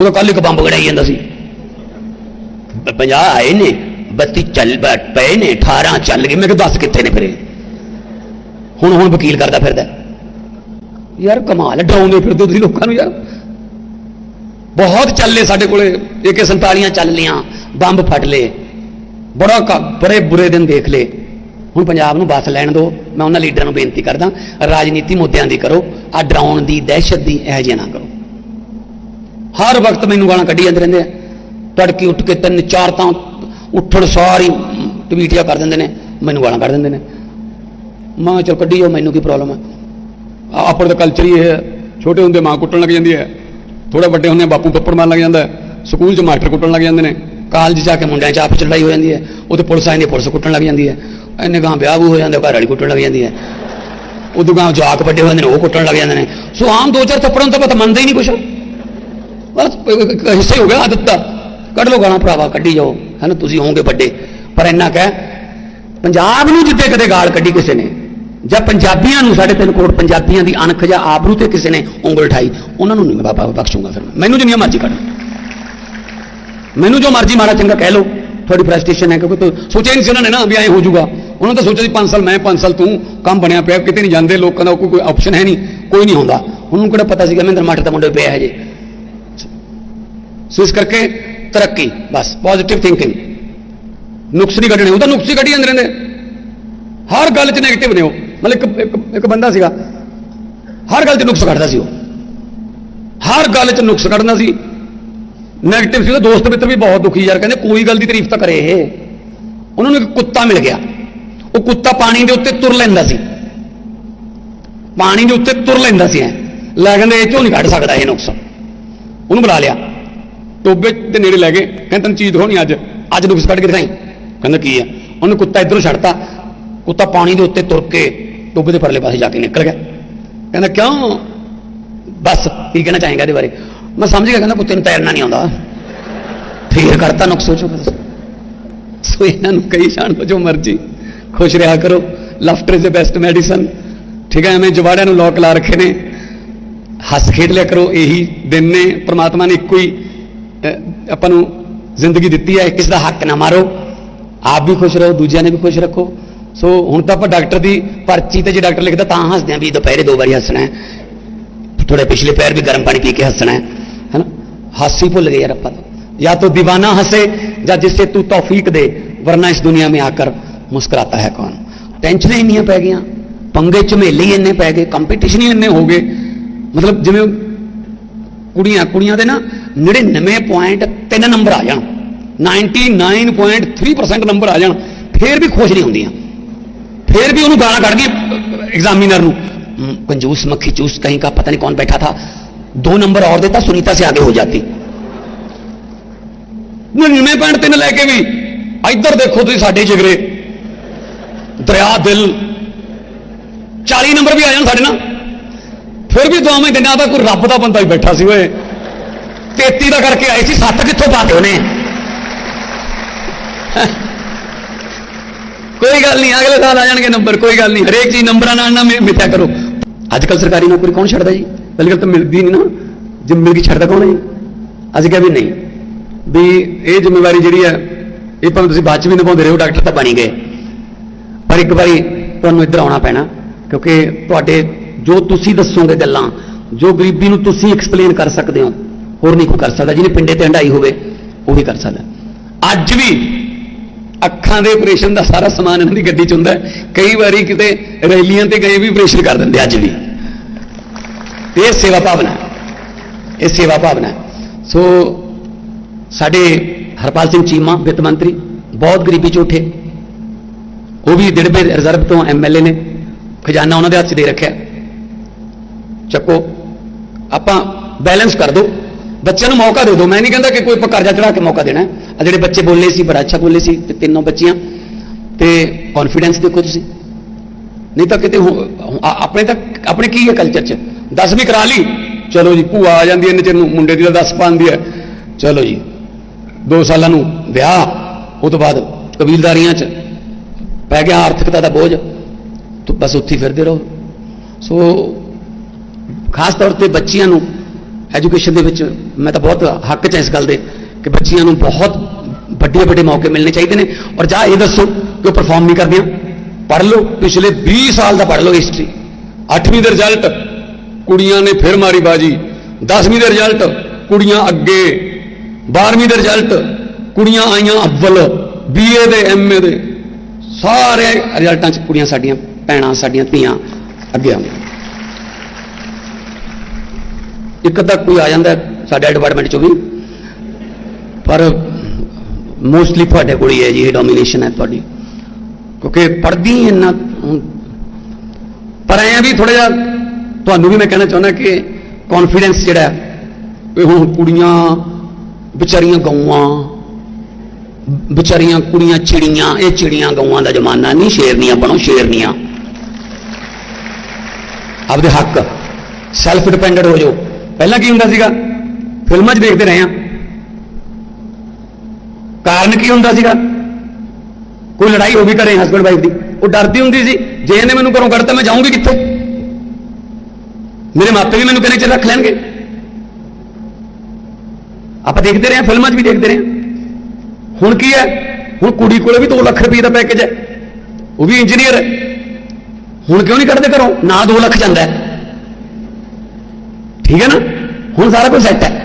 ਉਹ ਕੱਲ ਇੱਕ ਬੰਬ ਗੜਾਈ ਜਾਂਦਾ ਸੀ। 50 ਆਏ ਨੇ 32 ਚੱਲ ਪਏ ਨੇ 18 ਚੱਲ ਗਏ, ਮੈਂ ਕਿਹਾ ਦੱਸ ਕਿੱਥੇ ਨੇ ਫਿਰੇ। ਹੁਣ ਹੁਣ ਵਕੀਲ ਕਰਦਾ ਫਿਰਦਾ। ਯਾਰ ਕਮਾਲ ਹੈ, ਡਰਾਉਂਦੇ ਫਿਰਦੇ ਤੁਸੀਂ ਲੋਕਾਂ ਨੂੰ ਯਾਰ। ਬਹੁਤ ਚੱਲੇ ਸਾਡੇ ਕੋਲੇ AK 47 ਚੱਲ ਲੀਆਂ ਬੰਬ ਫਟ ਲਏ। ਬੜਾ ਬੜੇ ਬੁਰੇ ਦਿਨ ਦੇਖ ਲਏ। ਹੁਣ ਪੰਜਾਬ ਨੂੰ ਬਸ ਲੈਣ ਦਿਓ ਮੈਂ ਉਹਨਾਂ ਲੀਡਰਾਂ ਨੂੰ ਬੇਨਤੀ ਕਰਦਾ, ਰਾਜਨੀਤੀ ਮੁੱਦਿਆਂ ਦੀ ਕਰੋ ਆ ਡਰਾਉਣ ਦੀ ਦਹਿਸ਼ਤ ਦੀ ਇਹ ਜਿਹਾ ਨਾ ਕਰੋ। ਹਰ ਵਕਤ ਮੈਨੂੰ ਗਾਲਾਂ ਕੱਢੀ ਜਾਂਦੇ ਰਹਿੰਦੇ ਆ। ਤੜਕੀ ਉੱਠ ਕੇ ਤਿੰਨ ਚਾਰ ਤਾਂ ਉੱਠਣ ਸਾਰੀ ਟਵੀਟਿਆ ਕਰ ਦਿੰਦੇ ਨੇ, ਮੈਨੂੰ ਗਾਲਾਂ ਕੱਢ ਦਿੰਦੇ ਨੇ। ਮਾਂ ਕਿਹਾ, ਚਲ ਕੱਢੀ ਜਾਓ, ਮੈਨੂੰ ਕੀ ਪ੍ਰੋਬਲਮ ਹੈ ਆ- ਆਪਣੇ ਦਾ ਕਲਚਰ ਹੀ ਇਹ ਹੈ। ਛੋਟੇ ਹੁੰਦੇ ਮਾਂ ਕੁੱਟਣ ਲੱਗ ਜਾਂਦੀ ਹੈ। ਥੋੜਾ ਵੱਡੇ ਹੁੰਦੇ ਬਾਪੂ ਪੱਪੜ ਮਾਰਨ ਲੱਗ ਜਾਂਦਾ ਸਕੂਲ 'ਚ ਮਾਸਟਰ ਕੁੱਟਣ ਲੱਗ ਜਾਂਦੇ ਨੇ। ਕਾਲਜ ਜਾ ਕੇ ਮੁੰਡਿਆਂ 'ਚ ਆਪਸ 'ਚ ਲੜਾਈ ਹੋ ਜਾਂਦੀ ਹੈ। ਉੱਥੇ ਪੁਲਿਸ ਆ ਜਾਂਦੀ ਪੁਲਿਸ ਕੁੱਟਣ ਲੱਗ ਜਾਂਦੀ ਹੈ। ਇੰਨੇ ਗਾਂ ਵਿਆਹ ਵੀ ਹੋ ਜਾਂਦਾ, ਘਰ ਵਾਲੀ ਕੁੱਟਣ ਲੱਗ ਜਾਂਦੀ ਹੈ। ਉਦੋਂ ਗਾਂ ਜਵਾਕ ਵੱਡੇ ਹੁੰਦੇ ਨੇ, ਉਹ ਕੁੱਟਣ ਲੱਗ ਜਾਂਦੇ ਨੇ। ਸੋ ਆਮ ਦੋ ਚਾਰ ਥੱਪੜਾਂ ਤੋਂ ਪਤਾ ਮੰਨਦੇ ਹੀ ਨਹੀਂ ਕੁਛ। ਬਸ ਇੱਕ- ਹਿੱਸਾ ਹੀ ਹੋ ਗਿਆ ਆਦਤ ਦਾ ਕੱਢ ਲਓ ਗਾਲਾਂ ਭਰਾਵਾ, ਕੱਢੀ ਜਾਓ। ਹਨਾ ਤੁਸੀਂ ਹੋਵੋਗੇ ਵੱਡੇ। ਪਰ ਇੰਨਾ ਕਹਿ, ਪੰਜਾਬ ਨੂੰ ਜਿੱਤੇ ਕਦੇ ਗਾਲ ਕੱਢੀ ਕਿਸੇ ਨੇ, ਜਾਂ ਪੰਜਾਬੀਆਂ ਨੂੰ ਸਾਡੇ ਤਿੰਨ ਕਰੋੜ ਪੰਜਾਬੀਆਂ ਦੀ ਅਣਖ ਜਾਂ ਆਬਰੂ ਤੇ ਕਿਸੇ ਨੇ ਉਂਗਲ ਠਾਈ ਉਹਨਾਂ ਨੂੰ ਨਹੀਂ ਮੈਂ ਬਾਬਾ ਬਖਸ਼ੂੰਗਾ ਫਿਰ। ਮੈਨੂੰ ਜਿੰਨੀਆਂ ਮਰਜ਼ੀ ਕੱਢ ਮੈਨੂੰ ਜੋ ਮਰਜ਼ੀ ਮਾੜਾ ਚੰਗਾ ਕਹਿ ਲਓ, ਤੁਹਾਡੀ ਫਰਸਟ੍ਰੇਸ਼ਨ ਹੈ, ਕਿਉਂਕਿ ਸੋਚਿਆ ਨਹੀਂ ਸੀ ਉਹਨਾਂ ਨੇ ਨਾ ਵੀ ਐ ਹੋ ਜਾਊਗਾ। ਉਹਨਾਂ ਤਾਂ ਸੋਚਿਆ ਸੀ 5 ਸਾਲ, ਮੈਂ 5 ਸਾਲ ਤੂੰ ਕੰਮ ਬਣਿਆ ਪਿਆ, ਕਿਤੇ ਨਹੀਂ ਜਾਂਦੇ ਲੋਕਾਂ ਦਾ ਕੋਈ ਆਪਸ਼ਨ ਹੈ ਨਹੀਂ, ਕੋਈ ਨਹੀਂ ਹੁੰਦਾ। ਉਹਨੂੰ ਕਿਹੜਾ ਪਤਾ ਸੀਗਾ, ਮਹਿੰਦਰ ਮਾਟਰ ਦਾ ਮੁੰਡੇ ਪਿਆ ਹੈ ਜੇ ਸੋ ਇਸ ਕਰਕੇ ਤਰੱਕੀ, ਬਸ ਪੋਜ਼ਿਟਿਵ ਥਿੰਕਿੰਗ ਨੁਕਸ ਨਹੀਂ ਕੱਢਣੇ, ਉਹ ਤਾਂ ਨੁਕਸ ਹੀ ਕੱਢੀ ਜਾਂਦੇ ਰਹਿੰਦੇ। ਹਰ ਗੱਲ 'ਚ 네ਗੇਟਿਵ ਨੇ ਉਹ। ਮਤਲਬ ਇੱਕ ਇੱਕ ਬੰਦਾ ਸੀਗਾ, ਹਰ ਗੱਲ 'ਚ ਨੁਕਸ ਕੱਢਦਾ ਸੀ ਉਹ। ਹਰ ਗੱਲ 'ਚ ਨੁਕਸ ਕੱਢਦਾ ਸੀ। 네ਗੇਟਿਵ ਸੀ, ਉਹਦੇ ਦੋਸਤ ਮਿੱਤਰ ਵੀ ਬਹੁਤ ਦੁਖੀ ਯਾਰ, ਕਹਿੰਦੇ ਕੋਈ ਗੱਲ ਦੀ ਤਾਰੀਫ ਤਾਂ ਕਰੇ ਇਹ। ਉਹਨਾਂ ਨੂੰ ਇੱਕ ਕੁੱਤਾ ਮਿਲ ਗਿਆ। ਉਹ ਕੁੱਤਾ ਪਾਣੀ ਦੇ ਉੱਤੇ ਤੁਰ ਲੈਂਦਾ ਸੀ। ਪਾਣੀ ਦੇ ਉੱਤੇ ਤੁਰ ਲੈਂਦਾ ਸੀ ਐ। ਲੈ ਕਹਿੰਦੇ ਇਹ ਚੋਂ ਨਹੀਂ ਕੱਢ ਸਕਦਾ ਇਹ ਨੁਕਸ। ਉਹਨੂੰ ਬੁਲਾ ਲਿਆ। ਟੋਬੇ ਦੇ ਨੇੜੇ ਲੈ ਗਏ। ਕਹਿੰਦੇ ਤੈਨੂੰ ਚੀਜ਼ ਦਿਖਾਉਣੀ ਅੱਜ। ਅੱਜ ਨੁਕਸ ਕੱਢ ਕੇ ਦਿਖਾਈ ਕਹਿੰਦਾ ਕੀ ਆ? ਉਹਨੇ ਕੁੱਤਾ ਇਧਰੋਂ ਛੱਡਤਾ। ਕੁੱਤਾ ਪਾਣੀ ਦੇ ਉੱਤੇ ਤੁਰ ਕੇ ਟੋਬੇ ਦੇ ਪਰਲੇ ਪਾਸੇ ਜਾ ਕੇ ਨਿਕਲ ਗਿਆ। ਕਹਿੰਦਾ, ਕਿਉਂ? ਬਸ, ਕੀ ਕਹਿਣਾ ਚਾਹੇਗਾ ਇਹਦੇ ਬਾਰੇ? ਮੈਂ ਸਮਝ ਗਿਆ, ਕਹਿੰਦਾ, ਕੁੱਤੇ ਨੂੰ ਤੈਰਨਾ ਨਹੀਂ ਆਉਂਦਾ। ਫੇਰ ਕਰਤਾ ਨੁਕਸ ਸੋਚੋ ਫਿਰ ਸੋ ਇਹਨਾਂ ਨੂੰ ਕਹੀ ਜਾਣ ਜੋ ਮਰਜ਼ੀ। ਖੁਸ਼ ਰਿਹਾ ਕਰੋ। Laughter is the best medicine ਠੀਕ ਹੈ, ਐਵੇਂ ਜਵਾੜਿਆਂ ਨੂੰ ਲੋਕ ਲਾ ਰੱਖੇ ਨੇ। ਹੱਸ ਖੇਡ ਲਿਆ ਕਰੋ। ਇਹੀ ਦਿਨ ਨੇ। ਪ੍ਰਮਾਤਮਾ ਨੇ ਇੱਕੋ ਹੀ ਆਪਾਂ ਨੂੰ ਜ਼ਿੰਦਗੀ ਦਿੱਤੀ ਹੈ ਕਿਸੇ ਦਾ ਹੱਕ ਨਾ ਮਾਰੋ ਆਪ ਵੀ ਖੁਸ਼ ਰਹੋ ਦੂਜਿਆਂ ਨੇ ਵੀ ਖੁਸ਼ ਰੱਖੋ ਸੋ ਹੁਣ ਤਾਂ ਆਪਾਂ ਡਾਕਟਰ ਦੀ ਪਰਚੀ ਤੇ ਜੇ ਡਾਕਟਰ ਲਿਖਦਾ ਤਾਂ ਹੱਸਦੇ ਆਂ ਵੀ ਦੁਪਹਿਰੇ ਦੋ ਵਾਰੀ ਹੱਸਣਾ ਹੈ ਥੋੜੇ ਪਿਛਲੇ ਪੈਰ ਵੀ ਗਰਮ ਪਾਣੀ ਪੀ ਕੇ ਹੱਸਣਾ ਹੈ ਹੈਨਾ ਹਾਸੀ ਭੁੱਲ ਗਏ ਯਾਰ ਆਪਾਂ ਤਾਂ या तो दीवाना हंसे या जिससे तू तौफीक दे वरना इस दुनिया में आकर मुस्कुराता है कौन ਟੈਨਸ਼ਨਾਂ ਇੰਨੀਆਂ ਪੈ ਗਈਆਂ ਪੰਗੇ ਝਮੇਲੇ ਹੀ ਇੰਨੇ ਪੈ ਗਏ ਕੰਪੀਟੀਸ਼ਨ ਹੀ ਇੰਨੇ ਹੋ ਗਏ ਮਤਲਬ ਜਿਵੇਂ ਕੁੜੀਆਂ ਕੁੜੀਆਂ ਦੇ ਨਾ 99.3 ਨੰਬਰ ਆ ਜਾਣ 99.3% ਨੰਬਰ ਆ ਜਾਣ ਫੇਰ ਵੀ ਖੁਸ਼ ਨਹੀਂ ਹੁੰਦੀਆਂ ਫੇਰ भी ਉਹਨੂੰ ਗਾਲਾਂ ਕੱਢ ਗਈ एग्जामिनर ਨੂੰ "हम्म, कंजूस मक्खी चूस कहीं का पता नहीं कौन बैठा था दो नंबर और देता सुनीता से आगे हो जाती 99.3 ਲੈ ਕੇ ਵੀ ਇੱਧਰ ਦੇਖੋ ਤੁਸੀਂ ਸਾਡੇ ਜਿਗਰੇ ਦਰਿਆ ਦਿਲ 40 ਨੰਬਰ ਵੀ ਆ ਜਾਣ ਸਾਡੇ ਨਾਲ ਫਿਰ ਵੀ ਦੋਵੇਂ ਦਿਨਾਂ ਦਾ ਕੋਈ ਰੱਬ ਦਾ ਬੰਦਾ ਹੀ ਬੈਠਾ ਸੀ ਓਏ 33 ਦਾ ਕਰਕੇ ਆਏ ਸੀ, ਸੱਤ ਕਿੱਥੋਂ ਪਾਤੇ ਉਹਨੇ ਕੋਈ ਗੱਲ ਨਹੀਂ, ਅਗਲੇ ਸਾਲ ਆ ਜਾਣਗੇ ਨੰਬਰ, ਕੋਈ ਗੱਲ ਨਹੀਂ, ਹਰੇਕ ਚੀਜ਼ ਨੰਬਰਾਂ ਨਾਲ ਨਾ ਮਿ- ਕਰੋ। ਅੱਜ ਕੱਲ ਸਰਕਾਰੀ ਨੌਕਰੀ ਕੌਣ ਛੱਡਦਾ ਜੀ? ਪਹਿਲੀ ਗੱਲ ਤਾਂ ਮਿਲਦੀ ਨਹੀਂ ਨਾ। ਜੇ ਮਿਲ ਗਈ, ਛੱਡਦਾ ਕੌਣ ਹੈ ਜੀ? ਅਸੀਂ ਕਿਹਾ ਵੀ ਨਹੀਂ। ਵੀ ਇਹ ਜ਼ਿੰਮੇਵਾਰੀ ਜਿਹੜੀ ਹੈ, ਇਹ ਭਾਵੇਂ ਤੁਸੀਂ ਬਾਅਦ ਚ ਵੀ ਨਿਭਾਉਂਦੇ ਰਹੋ, ਡਾਕਟਰ ਤਾਂ ਬਣੀ ਗਏ। ਪਰ ਇੱਕ ਵਾਰੀ ਤੁਹਾਨੂੰ ਇੱਧਰ ਆਉਣਾ ਪੈਣਾ, ਕਿਉਂਕਿ ਤੁਹਾਡੇ ਜੋ ਤੁਸੀਂ ਦੱਸੋਗੇ ਗੱਲਾਂ, ਜੋ ਗਰੀਬੀ ਨੂੰ ਤੁਸੀਂ ਐਕਸਪਲੇਨ ਕਰ ਸਕਦੇ ਹੋ ਹੋਰ ਨਹੀਂ ਕੋਈ ਕਰ ਸਕਦਾ, ਜਿਹਨੇ ਪਿੰਡੇ ਤੇ ਹੰਡਾਈ ਹੋਵੇ, ਉਹ ਵੀ ਕਰ ਸਕਦਾ। ਅੱਜ ਵੀ ਅੱਖਾਂ ਦੇ ਆਪਰੇਸ਼ਨ ਦਾ ਸਾਰਾ ਸਮਾਨ ਇਹਨਾਂ ਦੀ ਗੱਡੀ 'ਚ ਹੁੰਦਾ ਕਈ ਵਾਰੀ ਕਿਤੇ ਰੈਲੀਆਂ ਤੇ ਗਏ ਵੀ ਆਪਰੇਸ਼ਨ ਕਰ ਦਿੰਦੇ ਅੱਜ ਵੀ। ਇਹ ਸੇਵਾ ਭਾਵਨਾ ਇਹ ਸੇਵਾ ਭਾਵਨਾ ਸੋ ਸਾਡੇ ਹਰਪਾਲ ਸਿੰਘ ਚੀਮਾ, ਵਿੱਤ ਮੰਤਰੀ, ਬਹੁਤ ਗਰੀਬੀ 'ਚ ਉੱਠੇ। ਉਹ ਵੀ ਦਿੜਬੇ ਰਿਜ਼ਰਵ ਤੋਂ ਐਮਐਲਏ ਨੇ। ਖਜ਼ਾਨਾ ਉਹਨਾਂ ਦੇ ਹੱਥ 'ਚ ਦੇ ਰੱਖਿਆ। ਚੱਕੋ, ਆਪਾਂ ਬੈਲੈਂਸ ਕਰ ਦਿਓ ਬੱਚਿਆਂ ਨੂੰ ਮੌਕਾ ਦੇ ਦਿਓ। ਮੈਂ ਨਹੀਂ ਕਹਿੰਦਾ ਕਿ ਕੋਈ ਆਪਾਂ ਕਰਜ਼ਾ ਚੜਾ ਕੇ ਮੌਕਾ ਦੇਣਾ ਆ ਜਿਹੜੇ ਬੱਚੇ ਬੋਲੇ ਸੀ, ਬੜਾ ਅੱਛਾ ਬੋਲੇ ਸੀ, ਤੇ ਤਿੰਨੋਂ ਬੱਚੀਆਂ। ਤੇ ਕੌਨਫੀਡੈਂਸ ਦੇਖੋ ਤੁਸੀਂ। ਨਹੀਂ ਤਾਂ ਕਿਤੇ ਆਪਣੇ ਤਾਂ, ਆਪਣੇ ਕੀ ਹੈ ਕਲਚਰ 'ਚ? 10 ਵੀ ਕਰਾ ਲਈ। ਚਲੋ ਜੀ, ਭੂਆ ਆ ਜਾਂਦੀ ਹੈ ਇੰਨੇ ਨੂੰ, ਮੁੰਡੇ ਦੀ ਤਾਂ 10 ਪਾਉਂਦੀ ਹੈ। ਚਲੋ ਜੀ 2 ਸਾਲਾਂ ਨੂੰ ਵਿਆਹ, ਉਹ ਤੋਂ ਬਾਅਦ ਕਬੀਲਦਾਰੀਆਂ 'ਚ ਪੈ ਗਿਆ ਆਰਥਿਕਤਾ ਦਾ ਬੋਝ। ਤੋ ਬਸ ਉੱਥੇ ਫਿਰਦੇ ਰਹੋ। ਸੋ, ਖਾਸ ਤੌਰ ਤੇ ਬੱਚੀਆਂ ਨੂੰ ਐਜੂਕੇਸ਼ਨ ਦੇ ਵਿੱਚ ਮੈਂ ਤਾਂ ਬਹੁਤ ਹੱਕ ਚ ਇਸ ਗੱਲ ਦੇ ਕਿ ਬੱਚੀਆਂ ਨੂੰ ਬਹੁਤ ਵੱਡੇ ਵੱਡੇ ਮੌਕੇ ਮਿਲਣੇ ਚਾਹੀਦੇ ਨੇ। ਔਰ ਜਾਂ ਇਹ ਦੱਸੋ ਕਿ ਉਹ ਪਰਫਾਰਮ ਨਹੀਂ ਕਰਦੀਆਂ। ਪੜ੍ਹ ਲਓ, ਪਿਛਲੇ 20 ਸਾਲ ਦਾ ਪੜ੍ਹ ਲਓ ਹਿਸਟਰੀ 8ਵੀਂ ਦੇ ਰਿਜ਼ਲਟ ਕੁੜੀਆਂ ਨੇ ਫਿਰ ਮਾਰੀ ਬਾਜੀ। 10ਵੀਂ ਦੇ ਰਿਜ਼ਲਟ ਕੁੜੀਆਂ ਅੱਗੇ। 12ਵੀਂ ਦੇ ਰਿਜ਼ਲਟ ਕੁੜੀਆਂ ਆਈਆਂ ਅੱਵਲ। ਬੀਏ ਦੇ ਐਮਏ ਦੇ। ਸਾਰੇ ਰਿਜ਼ਲਟਾਂ 'ਚ ਕੁੜੀਆਂ ਸਾਡੀਆਂ, ਭੈਣਾਂ ਸਾਡੀਆਂ, ਧੀਆਂ ਅੱਗੇ ਆਉਂਦੀਆਂ। ਇੱਕ ਤਾਂ ਕੋਈ ਆ ਜਾਂਦਾ ਸਾਡੇ ਡਿਪਾਰਟਮੈਂਟ ਚੋਂ ਵੀ। ਪਰ ਮੋਸਟਲੀ ਤੁਹਾਡੇ ਕੋਲ ਹੀ ਹੈ ਜੀ ਇਹ ਡੋਮੀਨੇਸ਼ਨ ਹੈ ਤੁਹਾਡੀ। ਕਿਉਂਕਿ ਪੜਦੀ ਇੰਨਾ। ਪਰ ਐਂ ਵੀ ਥੋੜਾ ਜਿਹਾ ਤੁਹਾਨੂੰ ਵੀ ਮੈਂ ਕਹਿਣਾ ਚਾਹੁੰਦਾ ਕਿ ਕੌਨਫੀਡੈਂਸ ਜਿਹੜਾ ਹੈ, ਵੀ ਹੁਣ ਕੁੜੀਆਂ ਵਿਚਾਰੀਆਂ ਗਊਆਂ ਵਿਚਾਰੀਆਂ ਕੁੜੀਆਂ ਚਿੜੀਆਂ ਇਹ ਚਿੜੀਆਂ ਗਊਆਂ ਦਾ ਜ਼ਮਾਨਾ ਨਹੀਂ ਸ਼ੇਰਨੀਆਂ ਬਣੋ ਸ਼ੇਰਨੀਆਂ। ਆਪਦੇ ਹੱਕ ਸੈਲਫ ਡਿਪੈਂਡੈਂਟ ਹੋ ਜਾਓ। ਪਹਿਲਾਂ ਕੀ ਹੁੰਦਾ ਸੀਗਾ? ਫਿਲਮਾਂ 'ਚ ਦੇਖਦੇ ਰਹੇ ਆ ਕਾਰਨ ਕੀ ਹੁੰਦਾ ਸੀਗਾ? ਕੋਈ ਲੜਾਈ ਹੋ ਗਈ ਘਰੇ ਹਸਬੰਡ ਵਾਈਫ ਦੀ। ਉਹ ਡਰਦੀ ਹੁੰਦੀ ਸੀ, ਜੇ ਇਹਨੇ ਮੈਨੂੰ ਘਰੋਂ ਕੱਢਤਾ ਮੈਂ ਜਾਊਂਗੀ ਕਿੱਥੇ? ਮੇਰੇ ਮਾਪੇ ਵੀ ਮੈਨੂੰ ਕਿੰਨੇ ਚਿਰ ਰੱਖ ਲੈਣਗੇ। ਆਪਾਂ ਦੇਖਦੇ ਰਹੇ ਹਾਂ, ਫਿਲਮਾਂ 'ਚ ਵੀ ਦੇਖਦੇ ਰਹੇ ਹਾਂ। ਹੁਣ ਕੀ ਹੈ? ਹੁਣ ਕੁੜੀ ਕੋਲੇ ਵੀ 2 ਲੱਖ ਰੁਪਏ ਦਾ ਪੈਕੇਜ ਹੈ। ਉਹ ਵੀ ਇੰਜੀਨੀਅਰ ਹੈ। ਹੁਣ ਕਿਉਂ ਨਹੀਂ ਕੱਢਦੇ ਘਰੋਂ? ਨਾ 2 ਲੱਖ ਜਾਂਦਾ ਹੈ। ਠੀਕ ਹੈ ਨਾ? ਹੁਣ ਸਾਰਾ ਕੁਝ ਸੈੱਟ ਹੈ।